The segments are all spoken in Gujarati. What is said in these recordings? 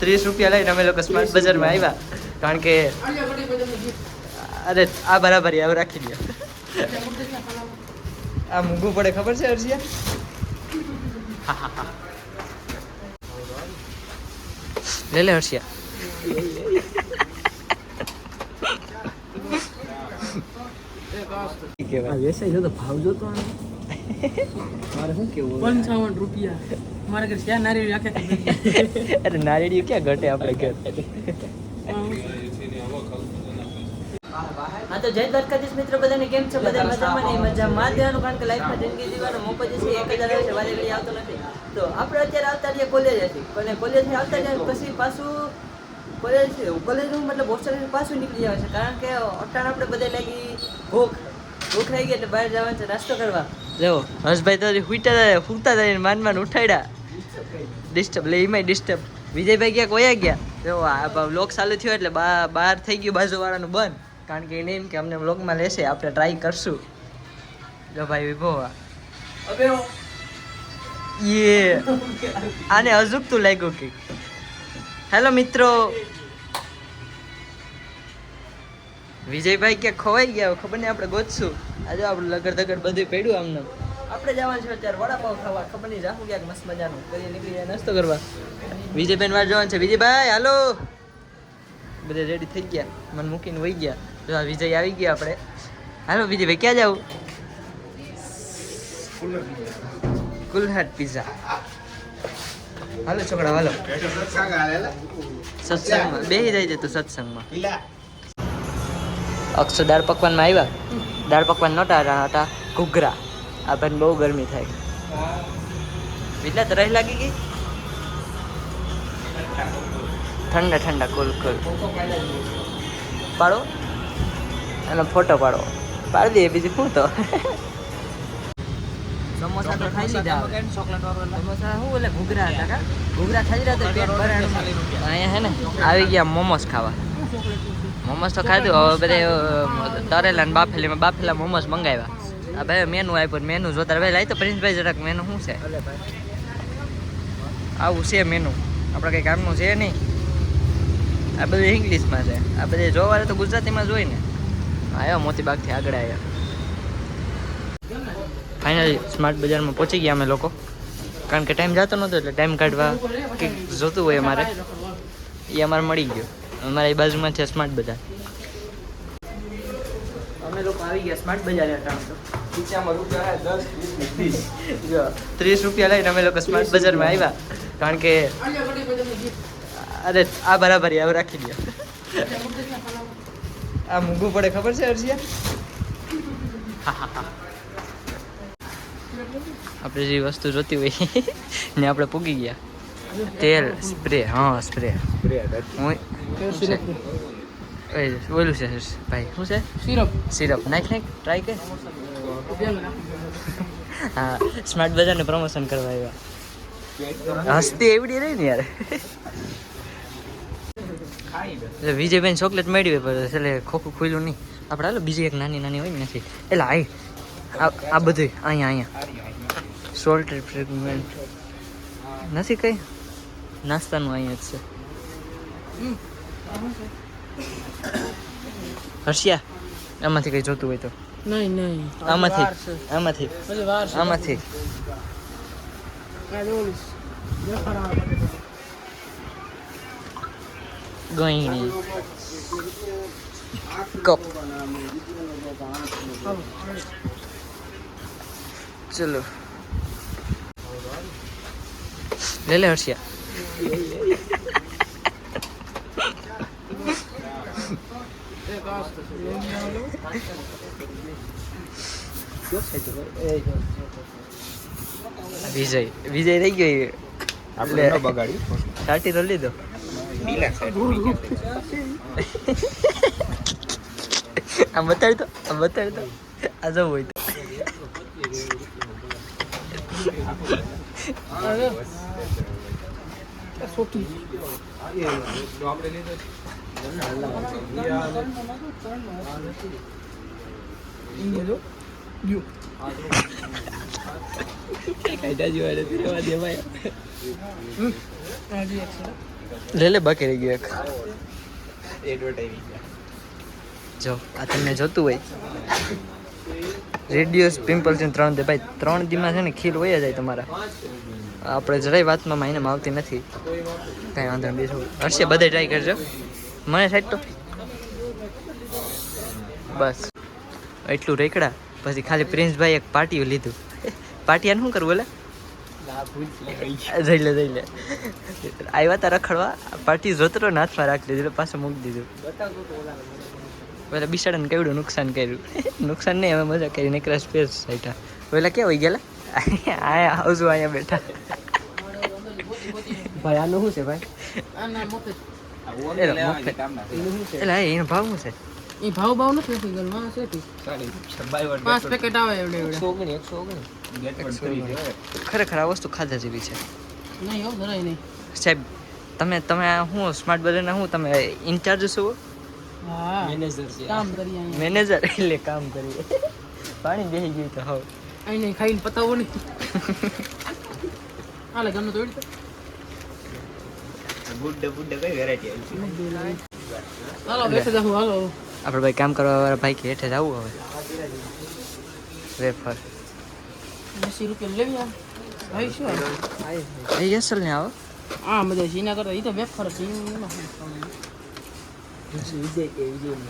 ત્રીસ રૂપિયા લઈને અમે લોકો સ્માર્ટ બજારમાં આવ્યા. કારણ કે અરે આ બરાબર હવે રાખી દો. આ મૂંગું પડે ખબર છે હર્ષિયા લે લે હર્ષિયા વેસાઈ જતો ભાવ જોતો. મારે શું કેવું પંચાવન રૂપિયા. મારા ઘર શ્યા નારિયેળ રાખે અરે નારેડીયું ક્યાં ઘટે આપણે ઘર? હા તો જય દ્વારકાધીશ મિત્રો બધાને કેમ છે? બધા મજામાં નહીં મજામાં. દેવાનું કારણ કે લાઈફમાં જિંદગી જીવવાનો મોકો જે છે એક હજાર આવે છે વારે ઘડી આવતો નથી. તો આપણે અત્યારે આવતા જઈએ કોલેજ હતી અને કોલેજથી આવતા જઈએ પછી પાછું કોલેજ કોલેજનું મતલબ હોસ્ટેલ પાછું નીકળી આવે છે. કારણ કે અટાણ આપણે બધે લાગી ભૂખ. ભૂખ લાગી એટલે બહાર જવાનું છે નાસ્તો કરવા. જો હર્ષભાઈ તો ફૂટા ફૂટતા જાય માન માન ઉઠાડ્યા ડિસ્ટર્બ એટલે એમાં ડિસ્ટર્બ વિજયભાઈ ક્યાંક વયા ગયા? જો આ બ્લોગ ચાલુ થયો એટલે બહાર થઈ ગયું બાજુવાળાનું બંધ. કારણ કે એને એમ કે અમને બ્લોગમાં લેશે આપણે ટ્રાય કરશું. જો ભાઈ વિભો યે. આને અજુકતું લાગ્યું કે હેલો મિત્રો. વિજયભાઈ ક્યાં ખોવાઈ ગયા ખબર નહીં આપણે ગોતશું. આજે આપણે લગડ ધગડ બધું પડ્યું આમને આપણે જવાનું છે અત્યારે વડાપાવ ખાવા. ખબર નહીં, જાહું ક્યાંક મસ્ત મજાનું. કરી નીકળી જાય, નાસ્તો કરવા. વિજયભાઈ વાર જવાનું છે. વિજયભાઈ, હાલો. બધે રેડી થઈ ગયા. મને મૂકીને વહી ગયા. જો આ વિજય આવી ગયા આપણે. હાલો, વિજયભાઈ, ક્યાં જાવ? કુલહાટ પિઝા હાલો છોકરા હાલો. સત્સંગમાં. બેસી જાય છે તું સત્સંગમાં. અક્ષર દાળ પકવાનમાં આવ્યા? દાળ પકવાન નહોતા હતા. ઘૂઘરા. આ ભાઈને બહુ ગરમી થાય. એટલે તરસ લાગી ગઈ? ઠંડા ઠંડા કુલ કુલ. પાડો. એનો ફોટો પાડો. પાડી દઈએ બીજું શું તો. સમોસા તો ખાઈ લીધા સમોસા શું એટલે ઘૂઘરા હતા કા? ઘૂઘરા ખાઈ રહ્યા તો પેટ ભરાણું અહીંયા હે ને? આવી ગયા મોમોસ ખાવા. મોમોસ તો ખાધું. હવે બધે તરેલા ને બાફેલીમાં બાફેલા મોમોસ મંગાવ્યા. આ ભાઈ મેનુ આપ્યું મેનુ જોતા ભાઈ લાઈ તો પ્રિન્સભાઈ જરાક મેનુ શું છે? આવું છે મેનુ આપણે કંઈ કામનું છે નહીં. આ બધું ઇંગ્લિશમાં છે. આ બધે જોવા તો ગુજરાતીમાં જોઈ ને. આવ્યો મોતીબાગથી આગળ આવ્યા ફાઇનલી સ્માર્ટ બજારમાં પહોંચી ગયા અમે લોકો. કારણ કે ટાઈમ જતો નહોતો એટલે ટાઈમ કાઢવા કંઈક જોતું હોય અમારે. એ અમારે મળી ગયો. અમારા એ બાજુમાં છે સ્માર્ટ બજાર. અમે લોકો આવી ગયા સ્માર્ટ બજાર ત્રીસ રૂપિયા લઈને અમે લોકો સ્માર્ટ બજારમાં આવ્યા. કારણ કે અરે આ બરાબર આવું રાખી દો. આ મૂંગું પડે ખબર છે અરજીયા? આપણે જે વસ્તુ જોતી હોય ને આપણે પૂગી ગયા. તેલ સ્પ્રે હા સ્પ્રે. હું ઓલું છે ભાઈ શું છે? સિરપ સિરપ નાખ નાખ ટ્રાય કે હા સ્માર્ટ બજારને પ્રમોશન કરવા આવ્યા. હસતી એવડી રહી ને યાર. વિજયબેન ચોકલેટ મેળવી પણ એટલે ખોખું ખુલ્યું નહીં. આપણે હાલો બીજી એક નાની નાની હોય નથી એટલે આ આ બધું અહીંયા અહીંયા. સોલ્ટેડ ફ્રેગમેન્ટ નથી કઈ? નાસ્તાનું અહીંયા જ છે? હર્ષિયા આમાંથી કઈ જોતું હોય તો. નહીં નહીં. આમાંથી આમાંથી. આમાંથી. ગઈણી કપ. ચલો. લે લે હર્ષિયા એક આ છે. વિજય વિજય રહી ગયો આપણે ન બગાડ્યું સાટી રોલી દો આમ બતાડ તો આમ બતાડ તો. આ જવું હોય તો. સોટી. ઈ છે. લે લે, બાકી રહી ગયું એક. જો, આ તમને જોતું હોય. રેડિયસ પિમ્પલ ને ત્રણ દે. ભાઈ, ત્રણ દીમાં છે ને ખીલ હોય જાય તમારા. આપણે જરાય વાતમાં માઇનામાં આવતી નથી. કાંઈ વાંધો નહીં, બેસો. હર્ષે બધે ટ્રાય કરજો. મને સાઈડ તો. બસ. એટલું રેકડા. પછી ખાલી પ્રિન્સભાઈ એક પાર્ટીઓ લીધું. પાર્ટીયાને શું કરવું એટલે? જઈ લે જઈ લે. આવ્યા તા રખડવા. પાર્ટી જોતરો નાથમાં રાખી લીધું એટલે પાછું મૂકી દીધું. પેલા બિસાડાને કેવડું નુકસાન કર્યું. નુકસાન નહીં હવે મજા કરી. નીકળ્યા સ્પેસ સાઈટા પેલા હોય ગયેલા? આયા આવજો અહીંયા બેઠા. ભાઈ આનું શું છે ભાઈ? એટલે. એનો ભાવ શું છે એ ભાવ ભાવ નથી ગયો માં છે પાંચ પેકેટ આવે એવડે એવડે ખરેખર આ વસ્તુ ખાધા જેવી છે નહીં હો જરાય નહીં સાહેબ તમે તમે હું શું સ્માર્ટ બજારના શું તમે ઇન્ચાર્જ છો હા કામ કરી મેનેજર એટલે કામ કરીએ પાણી બેસી ગયું તો હવે અહીં નહીં ખાઈને પતાવો નહીં હાલે ગમે તોડી દે. બુડ્ઢે બુડ્ઢે કઈ વેરાયટી આવી છે? હાલો બેસે જાવ હાલો આપણે ભાઈ કામ કરવા વાળા ભાઈ કે હેઠે જવું હવે. વેફર. એસી રૂપિયા લેવી આ ભાઈ શું આ? એ યસલ ને આવો. આ બધા સીના કરતા. એ તો વેફર છે એમાં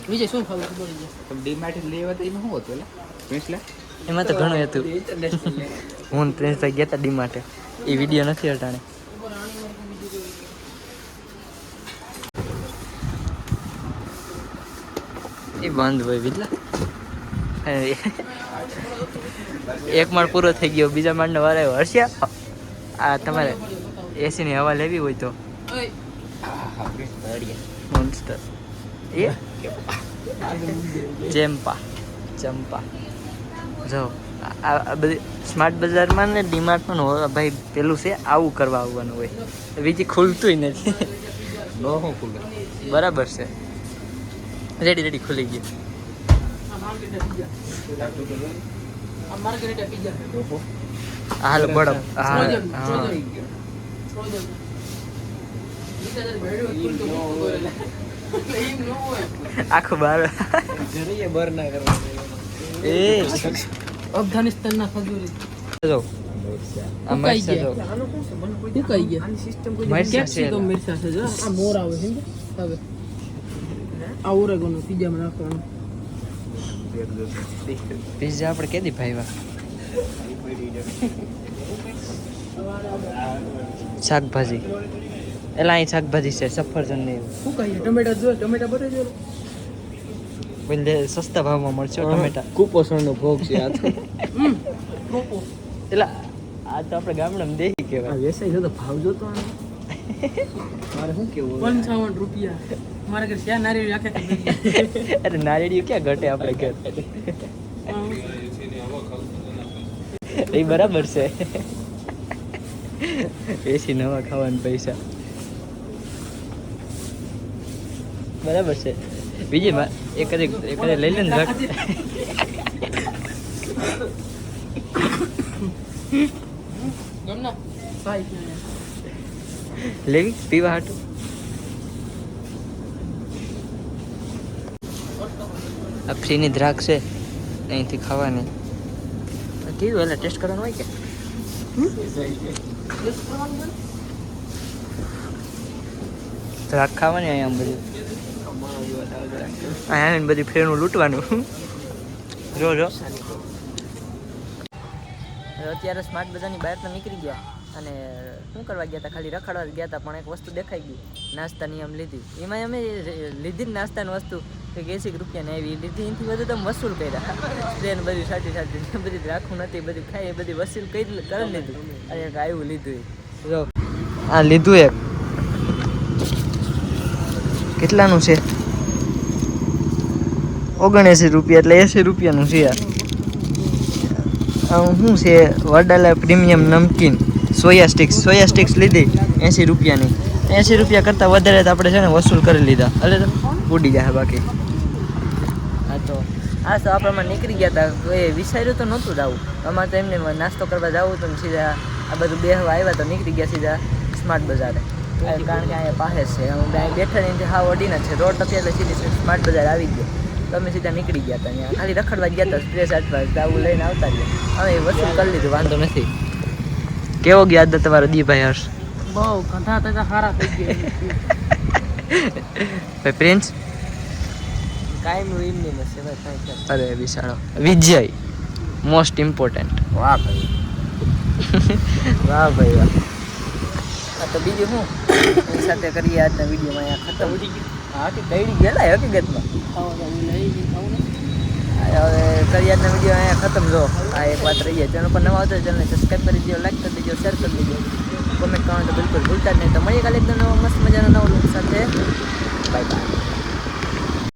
વિજય શું ખાવું ખબર છે ડીમાર્ટ લેવા તો એમાં શું હતું એટલે? એમાં તો ઘણું હતું. હું ને પ્રિન્સભાઈ ગયા હતા ડી માટે એ વીડિયો નથી હટાણે. એ બંધ હોય એટલે એક માળ પૂરો થઈ ગયો બીજા માળનો વાર આવ્યો હર્ષ્યા. આ તમારે એસીની હવા લેવી હોય તો. મોન્સ્ટર એ? ચેમ્પા ચંપા. જો આ બધી સ્માર્ટ બજારમાં ને ડીમાર્ટમાં ભાઈ પેલું છે આવું કરવા આવવાનું હોય. બીજી ખુલતું નથી. બહુ ખુલે. બરાબર છે. રેડી રેડી ખુલી ગયું આ માર્કેટે પીઝા આ માર્કેટે પીઝા ઓહો હાલ બડપ હા Frozen, હા frozen. Frozen. બીજા જરા ભેળું હોય તો મૂકવું હોય એટલે. એમ ન હોય. આખું બાર જરીએ બર ના કરવાનું એ અફઘાનિસ્તાનના ખજૂરી જો આ સુકાઈ મરચાં જો ગયા સુકાઈ ગયા મરચાં છે કેપ્સિકમ મિરચા છે જો આ મોર આવે છે હવે આ ઓરેગોનો પીઝામાં નાખવાનું પીઝા આપણે કેદી ભાઈવા શાકભાજી. એટલે અહીં શાકભાજી છે સફરજન ને એવું. શું કહીએ ટમેટા જો ટમેટા ભરે જો એટલે સસ્તા ભાવમાં મળશે ટમેટા. કુપોષણનો ભોગ છે આ તો. એટલે આ તો આપણે ગામડામાં દેહી કહેવાય. વેસાઈ તો ભાવ જોતો મારે શું કેવું પંચાવન રૂપિયા. મારા ઘર ક્યાં નારિયેળ રાખે અરે નારિયેળિયું ક્યાં ઘટે આપણે ઘર? એ બરાબર છે. એસી નવા ખાવાના પૈસા. બરાબર છે. બીજી માં એક એક લઈ લે ને રાખ. લેવી? પીવા હાટું? આ ફ્રીની દ્રાક્ષ છે. અહીંથી ખાવાની. કીધું એટલે ટેસ્ટ કરવાનું હોય કે? દ્રાક્ષ ખાવાની અહીંયા આમ બધું. અહીંયા બધી ફેરનું લૂંટવાનું. જો જો. અત્યારે સ્માર્ટ બજારની બહાર તો નીકળી ગયા. અને શું કરવા ગયા હતા ખાલી રખડવા ગયા હતા પણ એક વસ્તુ દેખાઈ ગઈ. નાસ્તાની આમ લીધી. એમાં અમે લીધી જ નાસ્તાની વસ્તુ. કે એસી રૂપિયાની આવી લીધી. એનાથી બધું તમે વસૂલ કર્યા. ટ્રેન બધી સાચી સાચી બધી રાખવું નથી બધી ખાઈ એ બધી વસૂલ કરી કરી લીધું. અને એક આવ્યું લીધું જો. આ લીધું એક. કેટલાનું છે? ઓગણએંસી રૂપિયા એટલે એંસી રૂપિયાનું છે આ. શું છે? Wadala premium namkeen. Soya sticks. Soya sticks લીધી. એંસી રૂપિયાની. એંસી રૂપિયા કરતાં વધારે તો આપણે છે ને વસૂલ કરી લીધા. એટલે ઉડી જાય બાકી. હા તો. આ તો આપણામાં નીકળી ગયા હતા એ વિચાર્યું તો નહોતું જવું. અમારે તો એમને નાસ્તો કરવા જવું તો ને સીધા આ બધું બેહવા આવ્યા તો નીકળી ગયા સીધા સ્માર્ટ બજારે. કારણ કે અહીંયા પાસે છે. હું બે બેઠા ને હા અડીને છે. રોડ અત્યારે સીધી સ્માર્ટ બજાર આવી ગયો. તો અમે સીધા નીકળી ગયા હતા અહીંયા. ખાલી રખડવા જ ગયા હતા સ્પ્રે આટવા આવું લઈને આવતા રહ્યા. હવે વસૂલ કરી લીધું વાંધો નથી. કેવો ગયા હતા તમારો દીભાઈ હર્ષ? બહુ હતા સારા થઈ ગયા. ભાઈ પ્રિન્સ? કાયમ એમની મસ્ત મસે ભાઈ કાંઈ. અરે વિશાળો. વિજય મોસ્ટ ઇમ્પોર્ટન્ટ વાહ ભાઈ. વાહ ભાઈ વાહ. હા તો બીજું શું? એની સાથે કરીએ આજના વિડીયોમાં અહીંયા ખતમ. હા કે કઈ ગયેલા હકીકતમાં? ને હવે કરી આજના વીડિયો અહીંયા ખતમ. જો આ એક વાત રહી છે ચેનલ પર નવા આવતો ચેનલને સબસ્ક્રાઈબ કરી દેજો લાઈક કરી દેજો શેર કરી દેજો. કોમેન્ટ કરવાનું તો બિલકુલ ભૂલતા જ નહીં. તો મળીએ કાલે એકદમ મસ્ત મજાના નવો look સાથે. Bye bye